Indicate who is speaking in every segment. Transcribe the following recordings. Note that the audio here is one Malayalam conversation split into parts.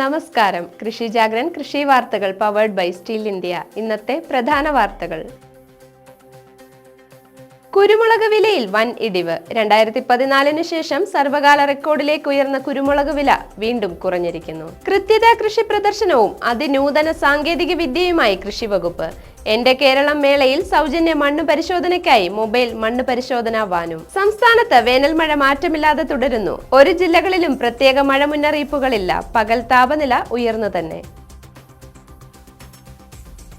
Speaker 1: നമസ്കാരം കൃഷി ജാഗ്രൻ കൃഷി വാർത്തകൾ പവേർഡ് ബൈ സ്റ്റീൽ ഇന്ത്യ ഇന്നത്തെ പ്രധാന വാർത്തകൾ കുരുമുളക് വിലയിൽ വൻ ഇടിവ് രണ്ടായിരത്തി പതിനാലിന് ശേഷം സർവകാല റെക്കോർഡിലേക്ക് ഉയർന്ന കുരുമുളക് വില വീണ്ടും കുറഞ്ഞിരിക്കുന്നു കൃത്യത കൃഷി പ്രദർശനവും അതിനൂതന സാങ്കേതിക വിദ്യയുമായി കൃഷി വകുപ്പ് എന്റെ കേരളം മേളയിൽ സൗജന്യ മണ്ണ് പരിശോധനയ്ക്കായി മൊബൈൽ മണ്ണ് പരിശോധനാ വാനും സംസ്ഥാനത്ത് വേനൽ മഴ മാറ്റമില്ലാതെ തുടരുന്നു ഒരു ജില്ലകളിലും പ്രത്യേക മഴ മുന്നറിയിപ്പുകളില്ല പകൽ താപനില ഉയർന്നു തന്നെ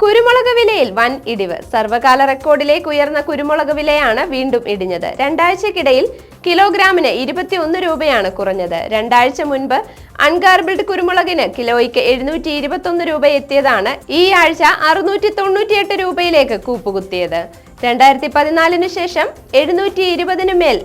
Speaker 1: കുരുമുളക് വിലയിൽ വൻ ഇടിവ് സർവകാല റെക്കോർഡിലേക്ക് ഉയർന്ന കുരുമുളക് വിലയാണ് വീണ്ടും ഇടിഞ്ഞത് രണ്ടാഴ്ചക്കിടയിൽ കിലോഗ്രാമിന് ഇരുപത്തിയൊന്ന് രൂപയാണ് കുറഞ്ഞത് രണ്ടാഴ്ച മുൻപ് അൺഗാർബിൾഡ് കുരുമുളകിന് കിലോയ്ക്ക് എഴുന്നൂറ്റി ഇരുപത്തിയൊന്ന് രൂപ എത്തിയതാണ് ഈ ആഴ്ച അറുന്നൂറ്റി തൊണ്ണൂറ്റിയെട്ട് രൂപയിലേക്ക് കൂപ്പുകുത്തിയത് രണ്ടായിരത്തി പതിനാലിന് ശേഷം എഴുന്നൂറ്റി ഇരുപതിനു മേൽ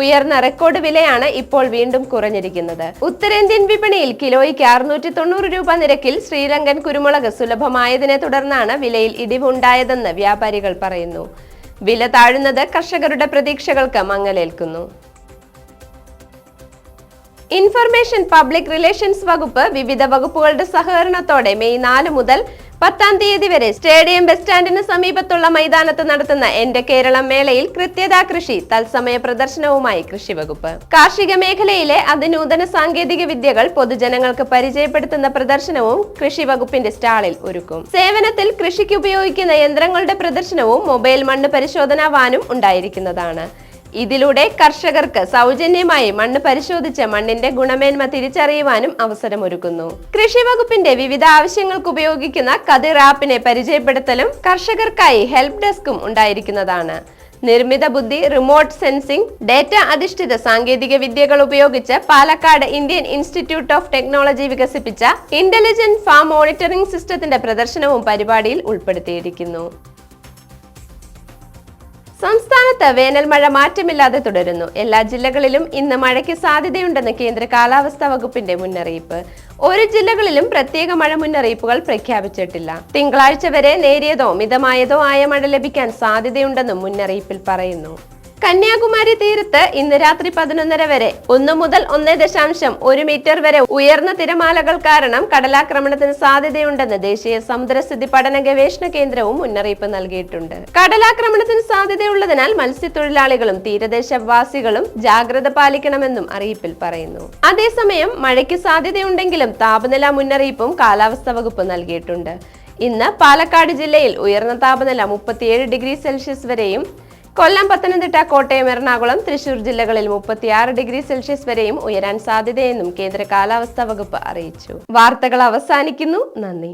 Speaker 1: ഉയർന്ന റെക്കോർഡ് വിലയാണ് ഇപ്പോൾ വീണ്ടും കുറഞ്ഞിരിക്കുന്നത് ഉത്തരേന്ത്യൻ വിപണിയിൽ കിലോയ്ക്ക് അറുന്നൂറ്റി തൊണ്ണൂറ് രൂപ നിരക്കിൽ ശ്രീലങ്കൻ കുരുമുളക് സുലഭമായതിനെ തുടർന്നാണ് വിലയിൽ ഇടിവുണ്ടായതെന്ന് വ്യാപാരികൾ പറയുന്നു വില താഴുന്നത് കർഷകരുടെ പ്രതീക്ഷകൾക്ക് മങ്ങലേൽക്കുന്നു ഇൻഫർമേഷൻ പബ്ലിക് റിലേഷൻസ് വകുപ്പ് വിവിധ വകുപ്പുകളുടെ സഹകരണത്തോടെ മെയ് നാല് മുതൽ പത്താം തീയതി വരെ സ്റ്റേഡിയം ബസ് സ്റ്റാൻഡിന് സമീപത്തുള്ള മൈതാനത്ത് നടത്തുന്ന എന്റെ കേരളം മേളയിൽ കൃത്യതാ കൃഷി തത്സമയ പ്രദർശനവുമായി കൃഷിവകുപ്പ് കാർഷിക മേഖലയിലെ അതിനൂതന സാങ്കേതിക വിദ്യകൾ പൊതുജനങ്ങൾക്ക് പരിചയപ്പെടുത്തുന്ന പ്രദർശനവും കൃഷി വകുപ്പിന്റെ സ്റ്റാളിൽ ഒരുക്കും സേവനത്തിൽ കൃഷിക്ക് ഉപയോഗിക്കുന്ന യന്ത്രങ്ങളുടെ പ്രദർശനവും മൊബൈൽ മണ്ണ് പരിശോധനാ വാനും ഉണ്ടായിരിക്കുന്നതാണ് ഇതിലൂടെ കർഷകർക്ക് സൗജന്യമായി മണ്ണ് പരിശോധിച്ച് മണ്ണിന്റെ ഗുണമേന്മ തിരിച്ചറിയുവാനും അവസരമൊരുക്കുന്നു കൃഷി വകുപ്പിന്റെ വിവിധ ആവശ്യങ്ങൾക്ക് ഉപയോഗിക്കുന്ന കതിർ ആപ്പിനെ പരിചയപ്പെടുത്തലും കർഷകർക്കായി ഹെൽപ്പ് ഡെസ്കും ഉണ്ടായിരിക്കുന്നതാണ് നിർമ്മിത ബുദ്ധി റിമോട്ട് സെൻസിംഗ് ഡേറ്റ അധിഷ്ഠിത സാങ്കേതിക വിദ്യകൾ ഉപയോഗിച്ച് Palakkad Indian Institute of Technology വികസിപ്പിച്ച ഇന്റലിജന്റ് ഫാം മോണിറ്ററിംഗ് സിസ്റ്റത്തിന്റെ പ്രദർശനവും പരിപാടിയിൽ ഉൾപ്പെടുത്തിയിരിക്കുന്നു സംസ്ഥാനത്ത് വേനൽ മഴ മാറ്റമില്ലാതെ തുടരുന്നു എല്ലാ ജില്ലകളിലും ഇന്ന് മഴയ്ക്ക് സാധ്യതയുണ്ടെന്ന് കേന്ദ്ര കാലാവസ്ഥാ വകുപ്പിന്റെ മുന്നറിയിപ്പ് ഒരു ജില്ലകളിലും പ്രത്യേക മഴ മുന്നറിയിപ്പുകൾ പ്രഖ്യാപിച്ചിട്ടില്ല തിങ്കളാഴ്ച വരെ നേരിയതോ മിതമായതോ ആയ മഴ ലഭിക്കാൻ സാധ്യതയുണ്ടെന്നും മുന്നറിയിപ്പിൽ പറയുന്നു കന്യാകുമാരി തീരത്ത് ഇന്ന് രാത്രി പതിനൊന്നര വരെ ഒന്ന് മുതൽ ഒന്ന് ദശാംശം ഒരു മീറ്റർ വരെ ഉയർന്ന തിരമാലകൾ കാരണം കടലാക്രമണത്തിന് സാധ്യതയുണ്ടെന്ന് ദേശീയ സമുദ്രസ്ഥിതി പഠന ഗവേഷണ കേന്ദ്രവും മുന്നറിയിപ്പ് നൽകിയിട്ടുണ്ട് കടലാക്രമണത്തിന് സാധ്യതയുള്ളതിനാൽ മത്സ്യത്തൊഴിലാളികളും തീരദേശവാസികളും ജാഗ്രത പാലിക്കണമെന്നും അറിയിപ്പിൽ പറയുന്നു അതേസമയം മഴയ്ക്ക് സാധ്യതയുണ്ടെങ്കിലും താപനില മുന്നറിയിപ്പും കാലാവസ്ഥ വകുപ്പ് നൽകിയിട്ടുണ്ട് ഇന്ന് പാലക്കാട് ജില്ലയിൽ ഉയർന്ന താപനില മുപ്പത്തിയേഴ് ഡിഗ്രി സെൽഷ്യസ് വരെയും കൊല്ലം പത്തനംതിട്ട കോട്ടയം എറണാകുളം തൃശൂർ ജില്ലകളിൽ മുപ്പത്തിയാറ് ഡിഗ്രി സെൽഷ്യസ് വരെയും ഉയരാൻ സാധ്യതയെന്നും കേന്ദ്ര കാലാവസ്ഥാ വകുപ്പ് അറിയിച്ചു വാർത്തകൾ അവസാനിക്കുന്നു നന്ദി